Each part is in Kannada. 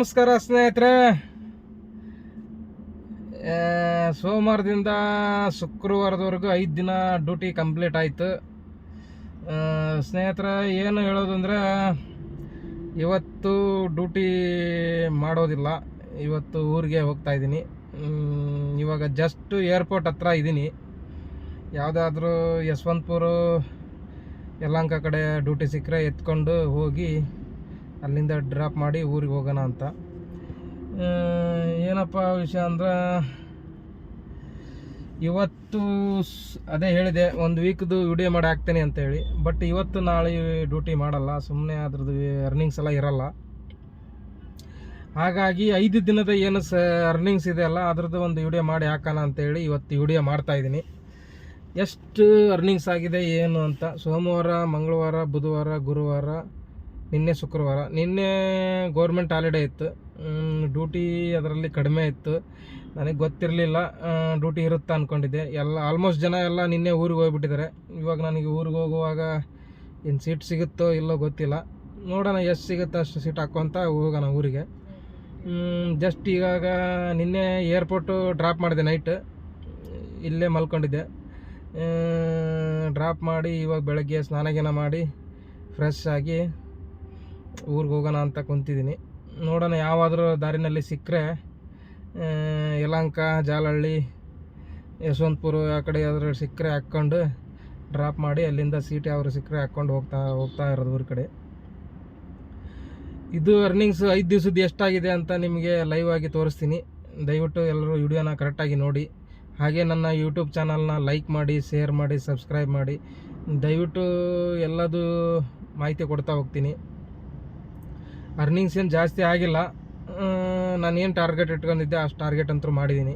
ನಮಸ್ಕಾರ ಸ್ನೇಹಿತರೆ. ಸೋಮವಾರದಿಂದ ಶುಕ್ರವಾರದವರೆಗೂ ಐದು ದಿನ ಡ್ಯೂಟಿ ಕಂಪ್ಲೀಟ್ ಆಯಿತು. ಸ್ನೇಹಿತರೆ, ಏನು ಹೇಳೋದಂದ್ರೆ ಇವತ್ತು ಡ್ಯೂಟಿ ಮಾಡೋದಿಲ್ಲ. ಇವತ್ತು ಊರಿಗೆ ಹೋಗ್ತಾ ಇದ್ದೀನಿ. ಇವಾಗ ಜಸ್ಟ್ ಏರ್ಪೋರ್ಟ್ ಹತ್ರ ಇದ್ದೀನಿ. ಯಾವುದಾದ್ರೂ ಯಶವಂತಪುರ ಯಲಹಂಕ ಕಡೆ ಡ್ಯೂಟಿ ಸಿಕ್ಕರೆ ಎತ್ಕೊಂಡು ಹೋಗಿ ಅಲ್ಲಿಂದ ಡ್ರಾಪ್ ಮಾಡಿ ಊರಿಗೆ ಹೋಗೋಣ ಅಂತ. ಏನಪ್ಪ ವಿಷಯ ಅಂದ್ರೆ, ಇವತ್ತು ಅದೇ ಹೇಳಿದೆ, ಒಂದು ವೀಕ್ದು ವಿಡಿಯೋ ಮಾಡಿ ಹಾಕ್ತೇನೆ ಅಂತ ಹೇಳಿ. ಬಟ್ ಇವತ್ತು ನಾಳೆ ಡ್ಯೂಟಿ ಮಾಡಲ್ಲ ಸುಮ್ಮನೆ ಅದ್ರದ್ದು ಅರ್ನಿಂಗ್ಸ್ ಎಲ್ಲ ಇರಲ್ಲ. ಹಾಗಾಗಿ ಐದು ದಿನದ ಏನು ಸ ಅರ್ನಿಂಗ್ಸ್ ಇದೆ ಅಲ್ಲ, ಅದ್ರದ್ದು ಒಂದು ವಿಡಿಯೋ ಮಾಡಿ ಹಾಕೋಣ ಅಂತೇಳಿ ಇವತ್ತು ವಿಡಿಯೋ ಮಾಡ್ತಾಯಿದ್ದೀನಿ ಎಷ್ಟು ಅರ್ನಿಂಗ್ಸ್ ಆಗಿದೆ, ಏನು ಅಂತ, ಸೋಮವಾರ, ಮಂಗಳವಾರ, ಬುಧವಾರ, ಗುರುವಾರ ನಿನ್ನೆ ಶುಕ್ರವಾರ. ನಿನ್ನೆ ಗೌರ್ಮೆಂಟ್ ಹಾಲಿಡೇ ಇತ್ತು. ಡ್ಯೂಟಿ ಅದರಲ್ಲಿ ಕಡಿಮೆ ಇತ್ತು. ನನಗೆ ಗೊತ್ತಿರಲಿಲ್ಲ ಡ್ಯೂಟಿ ಇರುತ್ತೆ ಅಂದ್ಕೊಂಡಿದ್ದೆ ಎಲ್ಲ ಆಲ್ಮೋಸ್ಟ್ ಜನ ಎಲ್ಲ ನಿನ್ನೆ ಊರಿಗೆ ಹೋಗ್ಬಿಟ್ಟಿದ್ದಾರೆ. ಇವಾಗ ನನಗೆ ಊರಿಗೆ ಹೋಗುವಾಗ ಏನು ಸೀಟ್ ಸಿಗುತ್ತೋ ಇಲ್ಲೋ ಗೊತ್ತಿಲ್ಲ. ನೋಡೋಣ ಎಷ್ಟು ಸಿಗುತ್ತೋ ಅಷ್ಟು ಸೀಟ್ ಹಾಕೋಂತ ಹೋಗೋಣ ಊರಿಗೆ. ಜಸ್ಟ್ ಇವಾಗ ನಿನ್ನೆ ಏರ್ಪೋರ್ಟು ಡ್ರಾಪ್ ಮಾಡಿದೆ ನೈಟ್ ಇಲ್ಲೇ ಮಲ್ಕೊಂಡಿದ್ದೆ. ಡ್ರಾಪ್ ಮಾಡಿ ಇವಾಗ ಬೆಳಗ್ಗೆ ಸ್ನಾನಗೇನ ಮಾಡಿ ಫ್ರೆಶ್ ಆಗಿ ಊರಿಗೆ ಹೋಗೋಣ ಅಂತ ಕುಂತಿದ್ದೀನಿ. ನೋಡೋಣ ಯಾವಾದರೂ ದಾರಿನಲ್ಲಿ ಸಿಕ್ಕರೆ ಯಲಹಂಕ, ಜಾಲಹಳ್ಳಿ, ಯಶವಂತಪುರ ಆ ಕಡೆ ಯಾವ್ದಾದ್ರು ಸಿಕ್ಕರೆ ಹಾಕ್ಕೊಂಡು ಡ್ರಾಪ್ ಮಾಡಿ ಅಲ್ಲಿಂದ ಸೀಟ್ ಯಾವ್ದು ಸಿಕ್ಕರೆ ಹಾಕ್ಕೊಂಡು ಹೋಗ್ತಾ ಹೋಗ್ತಾ ಇರೋದು ಊರ ಕಡೆ. ಇದು ಅರ್ನಿಂಗ್ಸ್ ಐದು ದಿವಸದ್ದು ಎಷ್ಟಾಗಿದೆ ಅಂತ ನಿಮಗೆ ಲೈವ್ ಆಗಿ ತೋರಿಸ್ತೀನಿ. ದಯವಿಟ್ಟು ಎಲ್ಲರೂ ವಿಡಿಯೋನ ಕರೆಕ್ಟಾಗಿ ನೋಡಿ. ಹಾಗೆ ನನ್ನ ಯೂಟ್ಯೂಬ್ ಚಾನಲ್ನ ಲೈಕ್ ಮಾಡಿ ಶೇರ್ ಮಾಡಿ ಸಬ್ಸ್ಕ್ರೈಬ್ ಮಾಡಿ. ದಯವಿಟ್ಟು ಎಲ್ಲದು ಮಾಹಿತಿ ಕೊಡ್ತಾ ಹೋಗ್ತೀನಿ. ಅರ್ನಿಂಗ್ಸ್ ಏನು ಜಾಸ್ತಿ ಆಗಿಲ್ಲ. ನಾನೇನು ಟಾರ್ಗೆಟ್ ಇಟ್ಕೊಂಡಿದ್ದೆ, ಅಷ್ಟು ಟಾರ್ಗೆಟ್ ಅಂತೂ ಮಾಡಿದ್ದೀನಿ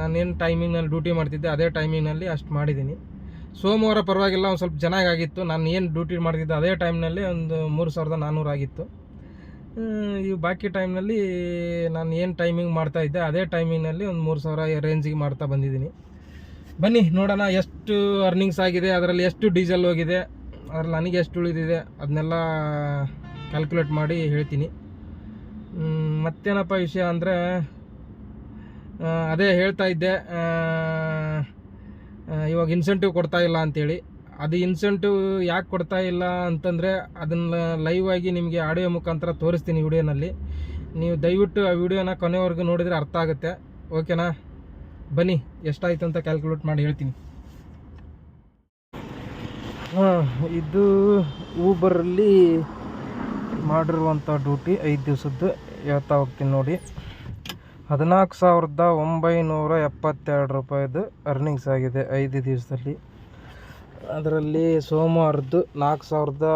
ನಾನೇನು ಟೈಮಿಂಗ್ನಲ್ಲಿ ಡ್ಯೂಟಿ ಮಾಡ್ತಿದ್ದೆ, ಅದೇ ಟೈಮಿಂಗ್ನಲ್ಲಿ ಅಷ್ಟು ಮಾಡಿದ್ದೀನಿ ಸೋಮವಾರ ಪರವಾಗಿಲ್ಲ, ಒಂದು ಸ್ವಲ್ಪ ಚೆನ್ನಾಗಾಗಿತ್ತು ನಾನು ಏನು ಡ್ಯೂಟಿ ಮಾಡ್ತಿದ್ದೆ, ಅದೇ ಟೈಮ್ನಲ್ಲಿ ಒಂದು ಮೂರು ಸಾವಿರದ ನಾನ್ನೂರು ಆಗಿತ್ತು. ಇವು ಬಾಕಿ ಟೈಮ್ನಲ್ಲಿ ನಾನು ಏನು ಟೈಮಿಂಗ್ ಮಾಡ್ತಾ ಇದ್ದೆ, ಅದೇ ಟೈಮಿಂಗ್ನಲ್ಲಿ ಒಂದು ಮೂರು ಸಾವಿರ ರೇಂಜಿಗೆ ಮಾಡ್ತಾ ಬಂದಿದ್ದೀನಿ ಬನ್ನಿ, ನೋಡೋಣ, ಎಷ್ಟು ಅರ್ನಿಂಗ್ಸ್ ಆಗಿದೆ, ಅದರಲ್ಲಿ ಎಷ್ಟು ಡೀಸೆಲ್ ಹೋಗಿದೆ. ಅದರಲ್ಲಿ ನನಗೆ ಎಷ್ಟು ಉಳಿದಿದೆ ಅದನ್ನೆಲ್ಲ ಕ್ಯಾಲ್ಕುಲೇಟ್ ಮಾಡಿ ಹೇಳ್ತೀನಿ. ಮತ್ತೇನಪ್ಪ ವಿಷಯ ಅಂದರೆ ಅದೇ ಹೇಳ್ತಾ ಇದ್ದೆ ಇವಾಗ ಇನ್ಸೆಂಟಿವ್ ಕೊಡ್ತಾ ಇಲ್ಲ ಅಂಥೇಳಿ ಅದು ಇನ್ಸೆಂಟಿವ್ ಯಾಕೆ ಕೊಡ್ತಾ ಇಲ್ಲ ಅಂತಂದರೆ, ಅದನ್ನು ಲೈವ್ ಆಗಿ ನಿಮಗೆ ಆಡಿಯೋ ಮುಖಾಂತರ ತೋರಿಸ್ತೀನಿ ವಿಡಿಯೋನಲ್ಲಿ. ನೀವು ದಯವಿಟ್ಟು ಆ ವಿಡಿಯೋನ ಕೊನೆವರೆಗೂ ನೋಡಿದರೆ ಅರ್ಥ ಆಗುತ್ತೆ. ಓಕೆನಾ ಬನ್ನಿ, ಎಷ್ಟಾಯಿತು ಅಂತ ಕ್ಯಾಲ್ಕುಲೇಟ್ ಮಾಡಿ ಹೇಳ್ತೀನಿ. ಹಾಂ, ಇದು ಊಬರಲ್ಲಿ ಮಾಡಿರುವಂಥ ಡ್ಯೂಟಿ ಐದು ದಿವಸದ್ದು. ಹೇಳ್ತಾ ಹೋಗ್ತೀನಿ ನೋಡಿ. ಹದಿನಾಲ್ಕು ಸಾವಿರದ ಒಂಬೈನೂರ ಎಪ್ಪತ್ತೆರಡು ರೂಪಾಯಿದು ಅರ್ನಿಂಗ್ಸ್ ಆಗಿದೆ ಐದು ದಿವಸದಲ್ಲಿ. ಅದರಲ್ಲಿ ಸೋಮವಾರದ್ದು ನಾಲ್ಕು ಸಾವಿರದ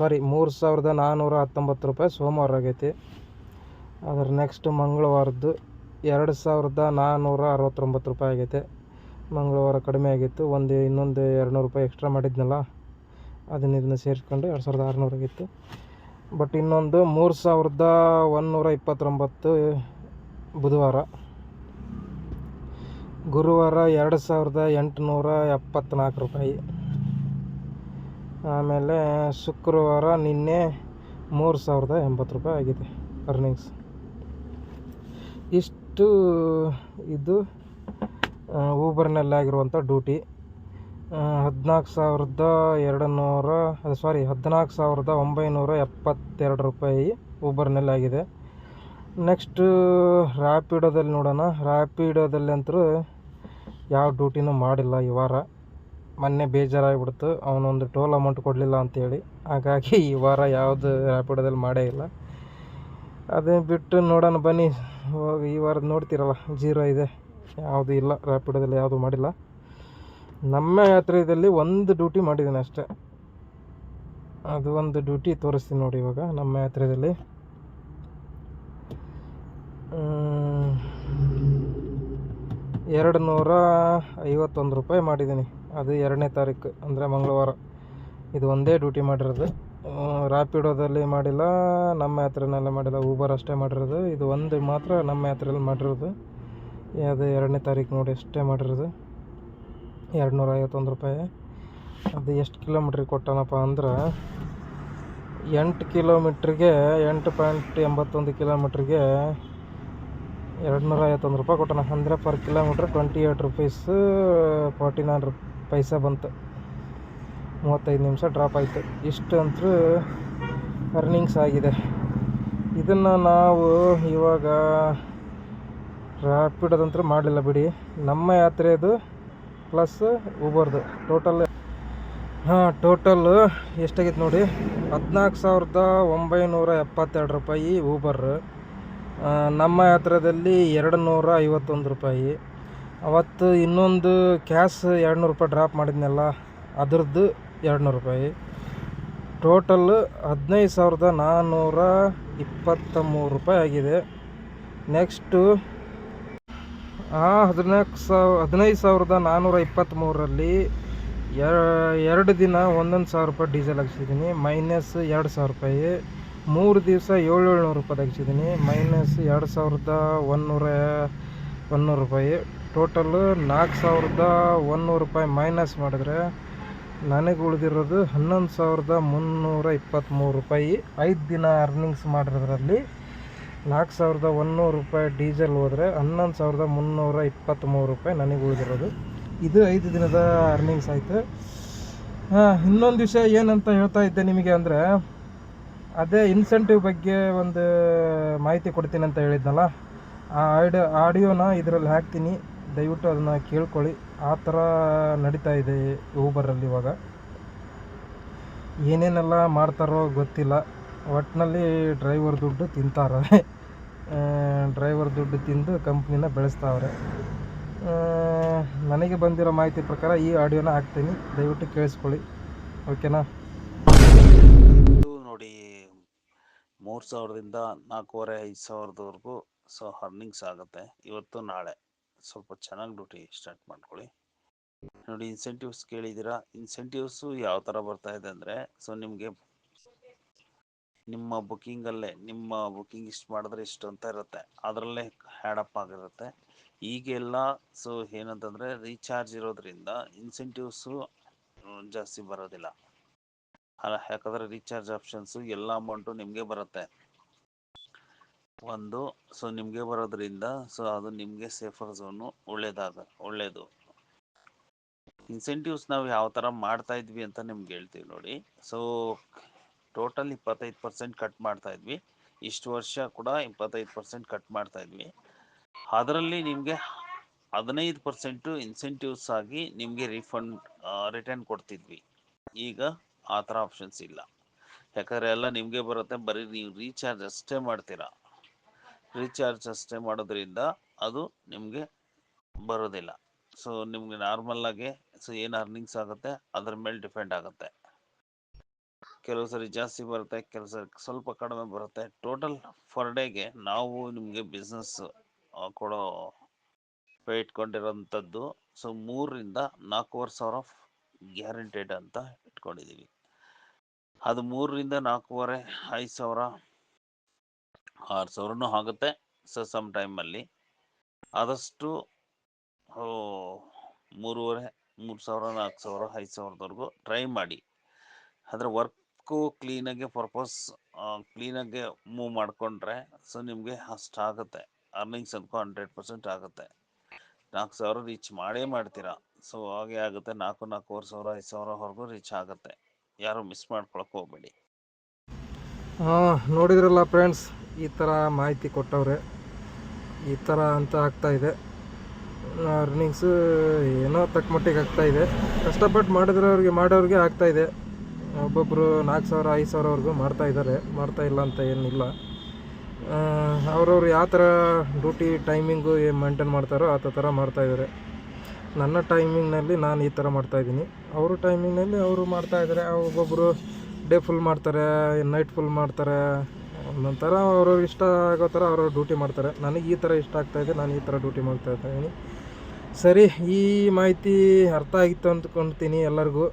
ಸಾರಿ ಮೂರು ಸಾವಿರದ ನಾನ್ನೂರ ಹತ್ತೊಂಬತ್ತು ರೂಪಾಯಿ ಸೋಮವಾರ ಆಗೈತೆ. ಅದರ ನೆಕ್ಸ್ಟ್ ಮಂಗಳವಾರದ್ದು ಎರಡು ಸಾವಿರದ ನಾನ್ನೂರ ಅರವತ್ತೊಂಬತ್ತು ರೂಪಾಯಿ ಆಗೈತೆ. ಮಂಗಳವಾರ ಕಡಿಮೆ ಆಗಿತ್ತು. ಒಂದು, ಇನ್ನೊಂದು ಎರಡು ನೂರು ರೂಪಾಯಿ ಎಕ್ಸ್ಟ್ರಾ ಮಾಡಿದ್ನಲ್ಲ, ಅದನ್ನ ಇದನ್ನ ಸೇರಿಸ್ಕೊಂಡು ಎರಡು ಸಾವಿರದ ಆರುನೂರು ಆಗಿತ್ತು. ಬಟ್ ಇನ್ನೊಂದು ಮೂರು ಸಾವಿರದ ಒಂದುನೂರ ಇಪ್ಪತ್ತೊಂಬತ್ತು ಬುಧವಾರ. ಗುರುವಾರ ಎರಡು ಸಾವಿರದ ಎಂಟುನೂರ ಎಪ್ಪತ್ತ್ನಾಲ್ಕು ರೂಪಾಯಿ. ಆಮೇಲೆ ಶುಕ್ರವಾರ ನಿನ್ನೆ ಮೂರು ಸಾವಿರದ ಎಂಬತ್ತು ರೂಪಾಯಿ ಆಗಿದೆ ಅರ್ನಿಂಗ್ಸ್ ಇಷ್ಟು, ಇದು ಊಬರ್ನಲ್ಲಿ ಆಗಿರುವಂಥ ಡ್ಯೂಟಿ. ಹದಿನಾಲ್ಕು ಸಾವಿರದ ಎರಡು ನೂರ ಸಾರಿ ಹದಿನಾಲ್ಕು ಸಾವಿರದ ಒಂಬೈನೂರ ಎಪ್ಪತ್ತೆರಡು ರೂಪಾಯಿ ಊಬರ್ನಲ್ಲಿ ಆಗಿದೆ ನೆಕ್ಸ್ಟು ರ್ಯಾಪಿಡೋದಲ್ಲಿ ನೋಡೋಣ. ರ್ಯಾಪಿಡೋದಲ್ಲಿ ಅಂತೂ ಯಾವ ಡ್ಯೂಟಿನೂ ಮಾಡಿಲ್ಲ ಈ ವಾರ. ಮೊನ್ನೆ ಬೇಜಾರಾಗಿಬಿಡ್ತು. ಅವನೊಂದು ಟೋಲ್ ಅಮೌಂಟ್ ಕೊಡಲಿಲ್ಲ ಅಂತೇಳಿ. ಹಾಗಾಗಿ ಈ ವಾರ ಯಾವುದು ರ್ಯಾಪಿಡೋದಲ್ಲಿ ಮಾಡೇ ಇಲ್ಲ. ಅದೇ ಬಿಟ್ಟು ನೋಡೋಣ ಬನ್ನಿ. ಈ ವಾರದ ನೋಡ್ತೀರಲ್ಲ, ಜೀರೋ ಇದೆ. ಯಾವುದು ಇಲ್ಲ ರ್ಯಾಪಿಡೋದಲ್ಲಿ ಯಾವುದು ಮಾಡಿಲ್ಲ. ನಮ್ಮ ಯಾತ್ರೆಯಲ್ಲಿ ಒಂದು ಡ್ಯೂಟಿ ಮಾಡಿದ್ದೀನಿ ಅಷ್ಟೇ. ಅದು ಒಂದು ಡ್ಯೂಟಿ ತೋರಿಸ್ತೀನಿ ನೋಡಿ ಇವಾಗ ನಮ್ಮ ಯಾತ್ರೆಯಲ್ಲಿ. ಎರಡು ನೂರ ಐವತ್ತೊಂದು ರೂಪಾಯಿ ಮಾಡಿದ್ದೀನಿ. ಅದು ಎರಡನೇ ತಾರೀಕು, ಅಂದರೆ ಮಂಗಳವಾರ. ಇದು ಒಂದೇ ಡ್ಯೂಟಿ ಮಾಡಿರೋದು. ರ್ಯಾಪಿಡೋದಲ್ಲಿ ಮಾಡಿಲ್ಲ, ನಮ್ಮ ಯಾತ್ರೆನಲ್ಲೇ ಮಾಡಿಲ್ಲ ಊಬರ್ ಅಷ್ಟೇ ಮಾಡಿರೋದು. ಇದು ಒಂದು ಮಾತ್ರ ನಮ್ಮ ಯಾತ್ರೆಯಲ್ಲಿ ಮಾಡಿರೋದು. ಅದು ಎರಡನೇ ತಾರೀಕು ನೋಡಿ ಅಷ್ಟೇ ಮಾಡಿರೋದು. ಎರಡು ನೂರ ಐವತ್ತೊಂದು ರೂಪಾಯಿ. ಅದು ಎಷ್ಟು ಕಿಲೋಮೀಟ್ರಿಗೆ ಕೊಟ್ಟನಪ್ಪ ಅಂದ್ರೆ, ಎಂಟು ಕಿಲೋಮೀಟ್ರಿಗೆ, ಎಂಟು ಪಾಯಿಂಟ್ ಎಂಬತ್ತೊಂದು ಕಿಲೋಮೀಟ್ರಿಗೆ ಎರಡು ನೂರ ಐವತ್ತೊಂದು ರೂಪಾಯಿ ಕೊಟ್ಟಣ ಅಂದರೆ per kilometre twenty eight rupees, forty nine ರು ಪೈಸೆ ಬಂತು. ಮೂವತ್ತೈದು ನಿಮಿಷ ಡ್ರಾಪ್ ಆಯಿತು. ಇಷ್ಟು ಅಂತೂ ಅರ್ನಿಂಗ್ಸ್ ಆಗಿದೆ. ಇದನ್ನು ನಾವು ಇವಾಗ ರ್ಯಾಪಿಡೋದಂತೂ ಮಾಡಲಿಲ್ಲ ಬಿಡಿ. ನಮ್ಮ ಯಾತ್ರೆದು ಪ್ಲಸ್ ಊಬರ್ದು ಟೋಟಲ್ ಹಾಂ ಟೋಟಲ್ ಎಷ್ಟಾಗಿತ್ತು ನೋಡಿ. ಹದಿನಾಲ್ಕು ಸಾವಿರದ ಒಂಬೈನೂರ ಎಪ್ಪತ್ತೆರಡು ರೂಪಾಯಿ ಊಬರ್ ನಮ್ಮ ಯಾತ್ರದಲ್ಲಿ ಎರಡು ನೂರ ಐವತ್ತೊಂದು ರೂಪಾಯಿ. ಅವತ್ತು ಇನ್ನೊಂದು ಕ್ಯಾಶ್ ಎರಡು ನೂರು ರೂಪಾಯಿ ಡ್ರಾಪ್ ಮಾಡಿದ್ನಲ್ಲ, ಅದರದ್ದು ಎರಡು ನೂರು ರೂಪಾಯಿ. ಟೋಟಲ್ ಹದಿನೈದು ಸಾವಿರದ ನಾನ್ನೂರ ಇಪ್ಪತ್ತ ಮೂರು ರೂಪಾಯಿ ಆಗಿದೆ. ನೆಕ್ಸ್ಟು ಆ ಹದಿನಾಲ್ಕು ಸಾವಿರ ಹದಿನೈದು ಸಾವಿರದ ನಾನ್ನೂರ ಇಪ್ಪತ್ತ್ಮೂರರಲ್ಲಿ ಎರಡು ದಿನ ಒಂದೊಂದು ಸಾವಿರ ರೂಪಾಯಿ ಡೀಸೆಲ್ ಹಾಕ್ಸಿದ್ದೀನಿ. ಮೈನಸ್ ಎರಡು ಸಾವಿರ ರೂಪಾಯಿ. ಮೂರು ದಿವಸ ಏಳು ಏಳ್ನೂರು ರೂಪಾಯಿ ಹಾಕ್ಸಿದ್ದೀನಿ ಮೈನಸ್ ಎರಡು ಸಾವಿರದ ಒಂದುನೂರ ಒಂದುನೂರು ರೂಪಾಯಿ. ಟೋಟಲ್ಲು ನಾಲ್ಕು ಸಾವಿರದ ಒಂದುನೂರು ರೂಪಾಯಿ ಮೈನಸ್ ಮಾಡಿದ್ರೆ ನನಗೆ ಉಳಿದಿರೋದು ಹನ್ನೊಂದು ಸಾವಿರದ ಮುನ್ನೂರ ಇಪ್ಪತ್ತ್ಮೂರು ರೂಪಾಯಿ. ಐದು ದಿನ ಅರ್ನಿಂಗ್ಸ್ ಮಾಡಿರೋದ್ರಲ್ಲಿ ನಾಲ್ಕು ಸಾವಿರದ ಒಂದುನೂರು ರೂಪಾಯಿ ಡೀಸೆಲ್ ಹೋದರೆ ಹನ್ನೊಂದು ಸಾವಿರದ ಮುನ್ನೂರ ಇಪ್ಪತ್ತ್ಮೂರು ರೂಪಾಯಿ ನನಗೆ ಉಳಿದಿರೋದು. ಇದು ಐದು ದಿನದ ಅರ್ನಿಂಗ್ಸ್ ಆಯಿತು. ಹಾಂ, ಇನ್ನೊಂದು ವಿಷಯ ಏನಂತ ಹೇಳ್ತಾ ಇದ್ದೆ ನಿಮಗೆ ಅಂದರೆ, ಅದೇ ಇನ್ಸೆಂಟಿವ್ ಬಗ್ಗೆ ಒಂದು ಮಾಹಿತಿ ಕೊಡ್ತೀನಿ ಅಂತ ಹೇಳಿದ್ನಲ್ಲ, ಆ ಆಡಿಯೋ ಆಡಿಯೋನ ಇದರಲ್ಲಿ ಹಾಕ್ತೀನಿ. ದಯವಿಟ್ಟು ಅದನ್ನು ಕೇಳ್ಕೊಳ್ಳಿ. ಆ ಥರ ನಡೀತಾ ಇದೆ ಊಬರಲ್ಲಿ ಇವಾಗ. ಏನೇನೆಲ್ಲ ಮಾಡ್ತಾರೋ ಗೊತ್ತಿಲ್ಲ. ಒಟ್ಟಿನಲ್ಲಿ ಡ್ರೈವರ್ ದುಡ್ಡು ತಿಂತಾರೆ. ಡ್ರೈವರ್ ದುಡ್ಡು ತಿಂದು ಕಂಪ್ನಿನ ಬೆಳೆಸ್ತಾವ್ರೆ. ನನಗೆ ಬಂದಿರೋ ಮಾಹಿತಿ ಪ್ರಕಾರ ಈ ಆಡಿಯೋನ ಹಾಕ್ತೀನಿ. ದಯವಿಟ್ಟು ಕೇಳಿಸ್ಕೊಳ್ಳಿ. ಓಕೆನಾ? ನೋಡಿ, ಮೂರು ಸಾವಿರದಿಂದ ನಾಲ್ಕೂವರೆ, ಐದು ಸಾವಿರದವರೆಗೂ ಸೊ ಅರ್ನಿಂಗ್ಸ್ ಆಗುತ್ತೆ. ಇವತ್ತು ನಾಳೆ. ಸ್ವಲ್ಪ ಚೆನ್ನಾಗಿ ಡ್ಯೂಟಿ ಸ್ಟಾರ್ಟ್ ಮಾಡ್ಕೊಳ್ಳಿ. ನೋಡಿ ಇನ್ಸೆಂಟಿವ್ಸ್ ಕೇಳಿದ್ದೀರಾ? ಇನ್ಸೆಂಟಿವ್ಸು ಯಾವ ಥರ ಬರ್ತಾ ಇದೆ ಅಂದರೆ, ಸೊ ನಿಮಗೆ ನಿಮ್ಮ ಬುಕ್ಕಿಂಗಲ್ಲೇ, ನಿಮ್ಮ ಬುಕ್ಕಿಂಗ್ ಇಷ್ಟು ಮಾಡಿದ್ರೆ ಇಷ್ಟು ಅಂತ ಇರುತ್ತೆ. ಅದರಲ್ಲೇ ಹ್ಯಾಡಪ್ ಆಗಿರುತ್ತೆ. ಈಗೆಲ್ಲ ಸೊ ಏನಂತಂದರೆ ರೀಚಾರ್ಜ್ ಇರೋದ್ರಿಂದ ಇನ್ಸೆಂಟಿವ್ಸು ಜಾಸ್ತಿ ಬರೋದಿಲ್ಲ. ಅಲ್ಲ, ಯಾಕಂದ್ರೆ ರೀಚಾರ್ಜ್ ಆಪ್ಷನ್ಸು ಎಲ್ಲ ಅಮೌಂಟು ನಿಮಗೆ ಬರುತ್ತೆ. ಒಂದು ಸೊ ನಿಮಗೆ ಬರೋದ್ರಿಂದ ಸೊ ಅದು ನಿಮಗೆ ಸೇಫರ್ ಝೋನು ಒಳ್ಳೇದಾಗ, ಒಳ್ಳೇದು. ಇನ್ಸೆಂಟಿವ್ಸ್ ನಾವು ಯಾವ ಥರ ಮಾಡ್ತಾ ಇದ್ವಿ ಅಂತ ನಿಮ್ಗೆ ಹೇಳ್ತೀವಿ ನೋಡಿ. ಸೊ ಟೋಟಲ್ ಇಪ್ಪತ್ತೈದು ಪರ್ಸೆಂಟ್ ಕಟ್ ಮಾಡ್ತಾ ಇದ್ವಿ. ಇಷ್ಟು ವರ್ಷ ಕೂಡ ಇಪ್ಪತ್ತೈದು ಪರ್ಸೆಂಟ್ ಕಟ್ ಮಾಡ್ತಾ ಇದ್ವಿ. ಅದರಲ್ಲಿ ನಿಮಗೆ ಹದಿನೈದು ಪರ್ಸೆಂಟು ಇನ್ಸೆಂಟಿವ್ಸ್ ಆಗಿ ನಿಮಗೆ ರೀಫಂಡ್ ರಿಟರ್ನ್ ಕೊಡ್ತಿದ್ವಿ. ಈಗ ಆ ಥರ ಆಪ್ಷನ್ಸ್ ಇಲ್ಲ. ಯಾಕಂದರೆ ಎಲ್ಲ ನಿಮಗೆ ಬರುತ್ತೆ. ಬರೀ ನೀವು ರೀಚಾರ್ಜ್ ಅಷ್ಟೇ ಮಾಡ್ತೀರಾ. ರೀಚಾರ್ಜ್ ಅಷ್ಟೇ ಮಾಡೋದ್ರಿಂದ ಅದು ನಿಮಗೆ ಬರೋದಿಲ್ಲ. ಸೊ ನಿಮಗೆ ನಾರ್ಮಲ್ಲಾಗಿ ಸೊ ಏನು ಅರ್ನಿಂಗ್ಸ್ ಆಗುತ್ತೆ? ಅದ್ರ ಮೇಲೆ ಡಿಪೆಂಡ್ ಆಗುತ್ತೆ. ಕೆಲವು ಸರಿ ಜಾಸ್ತಿ ಬರುತ್ತೆ, ಕೆಲವು ಸರಿ ಸ್ವಲ್ಪ ಕಡಿಮೆ ಬರುತ್ತೆ. ಟೋಟಲ್ ಫರ್ ಡೇಗೆ ನಾವು ನಿಮಗೆ ಬಿಸ್ನೆಸ್ ಕೊಡೋ ಪೇ ಇಟ್ಕೊಂಡಿರೋಂಥದ್ದು ಸೊ, ಮೂರರಿಂದ ನಾಲ್ಕೂವರೆ ಸಾವಿರ ಗ್ಯಾರಂಟೆಡ್ ಅಂತ ಇಟ್ಕೊಂಡಿದ್ದೀವಿ ಅದು ಮೂರರಿಂದ ನಾಲ್ಕೂವರೆ, ಐದು ಸಾವಿರ, ಆರು ಸಾವಿರನೂ ಆಗುತ್ತೆ ಸೊ ಸಮ್ ಟೈಮಲ್ಲಿ ಆದಷ್ಟು ಮೂರುವರೆ, ಮೂರು ಸಾವಿರ, ನಾಲ್ಕು ಸಾವಿರ, ಐದು ಸಾವಿರದವರೆಗೂ ಟ್ರೈ ಮಾಡಿ. ಆದರೆ ವರ್ಕು ಕ್ಲೀನಾಗೆ ಪರ್ಪಸ್ ಕ್ಲೀನಾಗೆ ಮೂವ್ ಮಾಡಿಕೊಂಡ್ರೆ, ಸೊ, ನಿಮಗೆ ಅಷ್ಟಾಗುತ್ತೆ ಅರ್ನಿಂಗ್ಸ್ ಅನ್ಕೋ ಹಂಡ್ರೆಡ್ ಪರ್ಸೆಂಟ್ ಆಗುತ್ತೆ. ನಾಲ್ಕು ಸಾವಿರ ರೀಚ್ ಮಾಡೇ ಮಾಡ್ತೀರಾ. ಸೊ, ಹಾಗೆ ಆಗುತ್ತೆ. ನಾಲ್ಕು ನಾಲ್ಕೂವರೆ ಸಾವಿರ, ಐದು ಸಾವಿರವರೆಗೂ ರೀಚ್ ಆಗುತ್ತೆ. ಯಾರು ಮಿಸ್ ಮಾಡ್ಕೊಳಕ್ಕೆ ಹೋಗಬೇಡಿ. ನೋಡಿದ್ರಲ್ಲ ಫ್ರೆಂಡ್ಸ್, ಈ ಥರ ಮಾಹಿತಿ ಕೊಟ್ಟವ್ರೆ. ಈ ಥರ ಅಂತ ಆಗ್ತಾಯಿದೆ ಅರ್ನಿಂಗ್ಸು ಏನೋ ತಕ್ಕಮಟ್ಟಿಗೆ ಆಗ್ತಾಯಿದೆ ಕಷ್ಟಪಟ್ಟು ಮಾಡಿದ್ರವ್ರಿಗೆ, ಮಾಡೋರಿಗೆ ಆಗ್ತಾಯಿದೆ ಒಬ್ಬೊಬ್ಬರು ನಾಲ್ಕು ಸಾವಿರ, ಐದು ಸಾವಿರವರೆಗೂ ಮಾಡ್ತಾ ಇದ್ದಾರೆ. ಮಾಡ್ತಾ ಇಲ್ಲ ಅಂತ ಏನಿಲ್ಲ. ಅವ್ರವ್ರು ಯಾವ ಥರ ಡ್ಯೂಟಿ, ಟೈಮಿಂಗು ಮೇಂಟೈನ್ ಮಾಡ್ತಾರೋ ಆ ಥರ ಮಾಡ್ತಾ ಇದ್ದಾರೆ. ನನ್ನ ಟೈಮಿಂಗ್ನಲ್ಲಿ ನಾನು ಈ ಥರ ಮಾಡ್ತಾಯಿದ್ದೀನಿ ಅವರು ಟೈಮಿಂಗ್ನಲ್ಲಿ ಅವರು ಮಾಡ್ತಾಯಿದ್ದಾರೆ ಒಬ್ಬೊಬ್ಬರು ಡೇ ಫುಲ್ ಮಾಡ್ತಾರೆ, ನೈಟ್ ಫುಲ್ ಮಾಡ್ತಾರೆ. ಒಂದೊಂಥರ ಅವ್ರವ್ರು ಇಷ್ಟ ಆಗೋ ಥರ ಅವ್ರವ್ರು ಡ್ಯೂಟಿ ಮಾಡ್ತಾರೆ. ನನಗೆ ಈ ಥರ ಇಷ್ಟ ಆಗ್ತಾಯಿದೆ ನಾನು ಈ ಥರ ಡ್ಯೂಟಿ ಮಾಡ್ತಾ ಇದ್ದೀನಿ. ಸರಿ, ಈ ಮಾಹಿತಿ ಅರ್ಥ ಆಗಿತ್ತು ಅಂದ್ಕೊಳ್ತೀನಿ ಎಲ್ಲರಿಗೂ.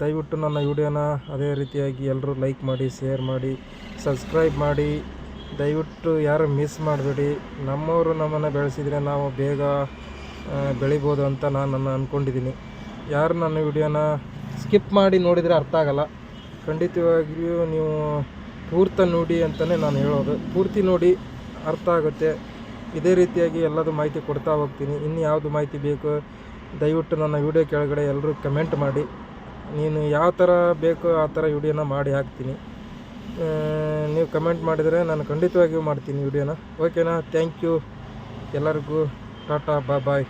ದಯವಿಟ್ಟು ನನ್ನ ವಿಡಿಯೋನ ಅದೇ ರೀತಿಯಾಗಿ ಎಲ್ಲರೂ ಲೈಕ್ ಮಾಡಿ ಶೇರ್ ಮಾಡಿ ಸಬ್ಸ್ಕ್ರೈಬ್ ಮಾಡಿ. ದಯವಿಟ್ಟು ಯಾರು ಮಿಸ್ ಮಾಡಬೇಡಿ. ನಮ್ಮವರು ನಮ್ಮನ್ನು ಬೆಳೆಸಿದರೆ ನಾವು ಬೇಗ ಬೆಳಿಬೋದು ಅಂತ ನಾನು ನನ್ನ ಅಂದ್ಕೊಂಡಿದ್ದೀನಿ ಯಾರು ನನ್ನ ವಿಡಿಯೋನ ಸ್ಕಿಪ್ ಮಾಡಿ ನೋಡಿದರೆ ಅರ್ಥ ಆಗಲ್ಲ. ಖಂಡಿತವಾಗಿಯೂ ನೀವು ಪೂರ್ತ ನೋಡಿ ಅಂತಲೇ ನಾನು ಹೇಳೋದು. ಪೂರ್ತಿ ನೋಡಿ ಅರ್ಥ ಆಗುತ್ತೆ. ಇದೇ ರೀತಿಯಾಗಿ ಎಲ್ಲದೂ ಮಾಹಿತಿ ಕೊಡ್ತಾ ಹೋಗ್ತೀನಿ. ಇನ್ನು ಯಾವುದು ಮಾಹಿತಿ ಬೇಕು, ದಯವಿಟ್ಟು ನನ್ನ ವಿಡಿಯೋ ಕೆಳಗಡೆ ಎಲ್ಲರೂ ಕಮೆಂಟ್ ಮಾಡಿ. ನೀನು ಯಾವ ಥರ ಬೇಕೋ ಆ ಥರ ವಿಡಿಯೋನ ಮಾಡಿ ಹಾಕ್ತೀನಿ. ನೀವು ಕಮೆಂಟ್ ಮಾಡಿದರೆ ನಾನು ಖಂಡಿತವಾಗಿಯೂ ಮಾಡ್ತೀನಿ ವಿಡಿಯೋನ. ಓಕೆನಾ ಥ್ಯಾಂಕ್ ಯು ಎಲ್ಲರಿಗೂ ಟಾಟಾ ಬಾ ಬಾಯ್